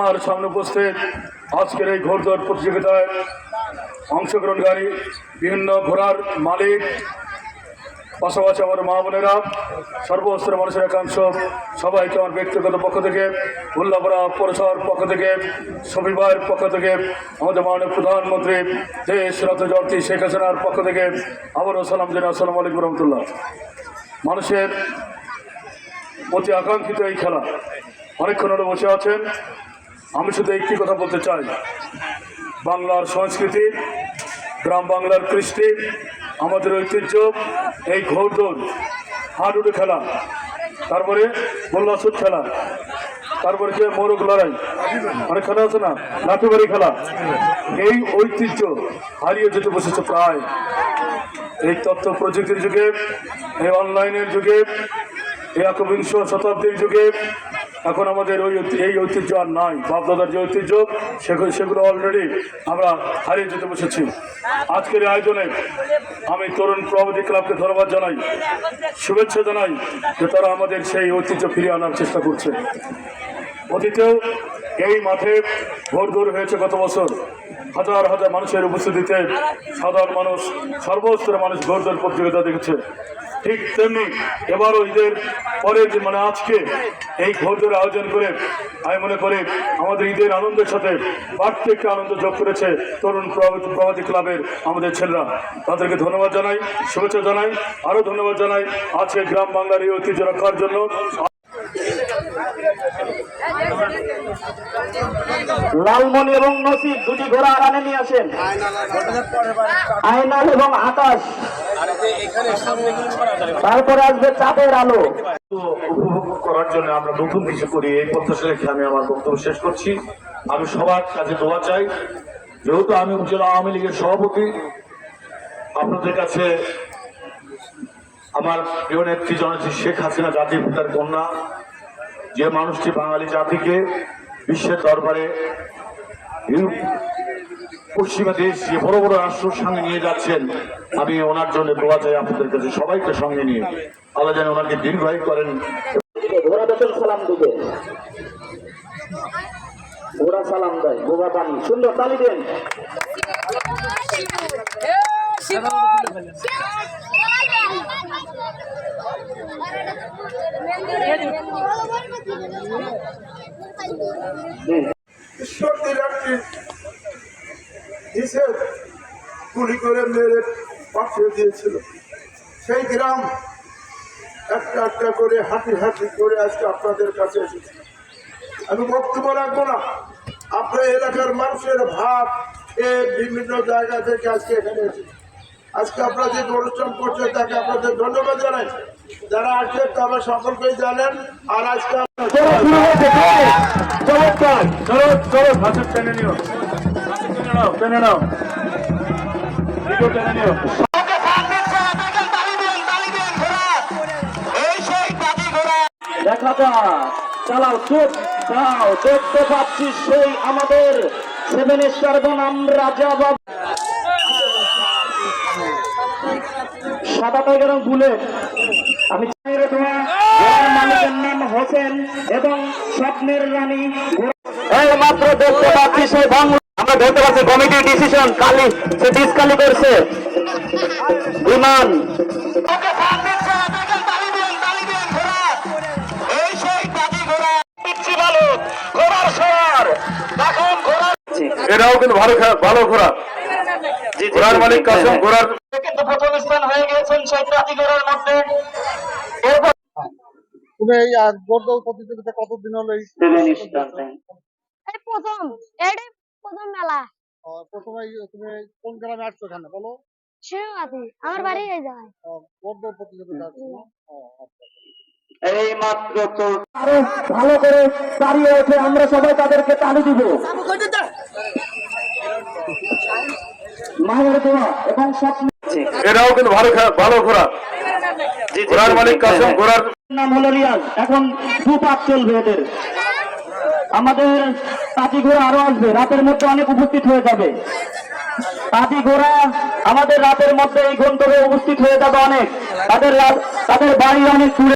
আমার সামনে উপস্থিত আজকের এই ঘোড়দৌড় প্রতিযোগিতায় অংশগ্রহণকারী বিভিন্ন ঘোড়ার মালিক, পাশাপাশি আমার মা বোনেরা, সর্বস্তরের মানুষের একাংশ, সবাইকে আমার ব্যক্তিগত পক্ষ থেকে, উল্লাপড়া পৌরসভার পক্ষ থেকে সবিবার পক্ষ থেকে, আমাদের মাননীয় প্রধানমন্ত্রী দেশ জয়ন্তী শেখ হাসিনার পক্ষ থেকে আবারও সালাম জানাই, আসসালামু আলাইকুম রহমতুল্লাহ। মানুষের অতি আকাঙ্ক্ষিত এই খেলা, অনেকক্ষণ বসে আছেন। আমি শুধু একটি কথা বলতে চাই। বাংলার সংস্কৃতি, গ্রাম বাংলার কৃষ্টি, আমাদের ঐতিহ্য, এই ঘোড়দৌড় হাডুডু খেলা, তারপরে মোল্লাসুদ খেলা, তারপরে যে মোরগ লড়াই অনেক খেলা আছে না? লাঠিবাড়ি খেলা, এই ঐতিহ্য হারিয়ে যেতে বসেছে প্রায়। এই তথ্য প্রযুক্তির যুগে, এই অনলাইনের যুগে, এই একবিংশ শতাব্দীর যুগে এখন আমাদের ওই এই ঐতিহ্য আর নাই। বাপদাদার যে ঐতিহ্য সেগুলো সেগুলো অলরেডি আমরা হারিয়ে যেতে বসেছি। আজকের আয়োজনে আমি তরুণ প্রভাবতী ক্লাবকে ধন্যবাদ জানাই, শুভেচ্ছা জানাই যে তারা আমাদের সেই ঐতিহ্য ফিরিয়ে আনার চেষ্টা করছে। অতীতেও এই মাঠে দৌড় হয়েছে গত বছর। হাজার হাজার মানুষের উপস্থিতিতে সাধারণ মানুষ, সর্বস্তরের মানুষ দৌড় প্রতিযোগিতা দেখেছে। ঠিক তেমনি এবারও ঈদের পরের যে মানে আজকে এই ভোর আয়োজন করে আমি মনে করি আমাদের ঈদের আনন্দের সাথে বাড়তি একটি আনন্দ যোগ করেছে তরুণ প্রভাতী ক্লাবের আমাদের ছেলেরা। তাদেরকে ধন্যবাদ জানাই, শুভেচ্ছা জানাই, আরও ধন্যবাদ জানাই। আজকে গ্রাম বাংলার এই ঐতিহ্য রক্ষার জন্য লালমণি এবং নসিব দুটি ঘোড়া আড়ানে নিয়ে আসেন। আয়নাল এবং আকাশ। তারপরে আসবে চাঁদের আলো। উপভোগ করার জন্য আমরা নতুন কিছু করি। এই আমি আমার বক্তব্য শেষ করছি। আমি সবার কাছে চাই। যেহেতু আমি আওয়ামী লীগের সভাপতি, আপনাদের কাছে আমার প্রিয় নেত্রী জননেত্রী শেখ হাসিনা জাতির পিতার কন্যা যে মানুষটি বাঙালি জাতিকে বিশ্বের দরবারে পশ্চিমা দেশ, যে বড় বড় রাষ্ট্রের সঙ্গে নিয়ে যাচ্ছেন, আমি ওনার জন্য দোয়া চাই আপনাদের কাছে, সবাইকে সঙ্গে নিয়ে। আল্লাহ যেন ওনাকে দীর্ঘায়ু করেন। সালাম দিবে। সালাম গোবা সুন্দর, তালি দেন। রাত্রি হিসেব গুলি করে মেরে পাঠিয়ে দিয়েছিল। সেই গ্রাম একটা একটা করে হাঁটি হাঁটি করে আজকে আপনাদের কাছে এসেছে। আমি বক্তব্য রাখব না। আপনার এলাকার মানুষের ভাব এ বিভিন্ন জায়গা থেকে আজকে এখানে এসেছে। আজকে আপনারা যে অনুষ্ঠান করছে তাকে আপনাদের ধন্যবাদ জানাই। যারা আসছে তারা সকলকেই জানেন আর আজকে চমৎকার! চলো চলো হাতের টেনে নিও। টেনে নাও টেনে নাও। টেনে নিও। দেখা যাক চালাও চোখ দাও দেখতে পাচ্ছি সেই আমাদের সেভেন স্টার বনাম রাজা বাবু সাদা টাইগার বুলেট। আমি নাম হোসেন এবং স্বপ্নের রানী মাত্র দেখতে পাচ্ছি সেই আমরা দেখতে পাচ্ছি কমিটির ডিসিশন কালি সে ডিসকালি করছে। বিমান এরাও কিন্তু ভালো ভালো ঘোরা ঘোড়ার মালিক কাসম ঘোড়ার কিন্তু প্রথম স্থান হয়ে গিয়েছেন সেই প্রাধিকরণের মধ্যে। এরপর তুমি এই দৌড় প্রতিযোগিতা কতদিন হলো এই এই প্রথম এটাই প্রথম মেলা। প্রথমে তুমি কোন গ্রামে আসছো এখানে বলো? আমার বাড়ি এই জায়গায়। দৌড় প্রতিযোগিতা আসছো না? ও। এই মাত্র আরও ভালো করে দাঁড়িয়ে ওঠে আমরা সবাই তাদেরকে তালি দিব। মায়ের দোয়া এবং স্বপ্ন এরাও কিন্তু ভালো ভালো ঘোরা ঘোড়ার মালিক কাসম ঘোড়ার নাম হলো রিয়াজ। এখন দু পাক চলবে এদের। আমাদের পাতি ঘোড়া আরও আসবে। রাতের মধ্যে অনেক উপস্থিত হয়ে যাবে। পাতি ঘোড়া আমাদের রাতের মধ্যে এই গন্তব্যে উপস্থিত হয়ে যাবে অনেক। তাদের তাদের বাড়ি অনেক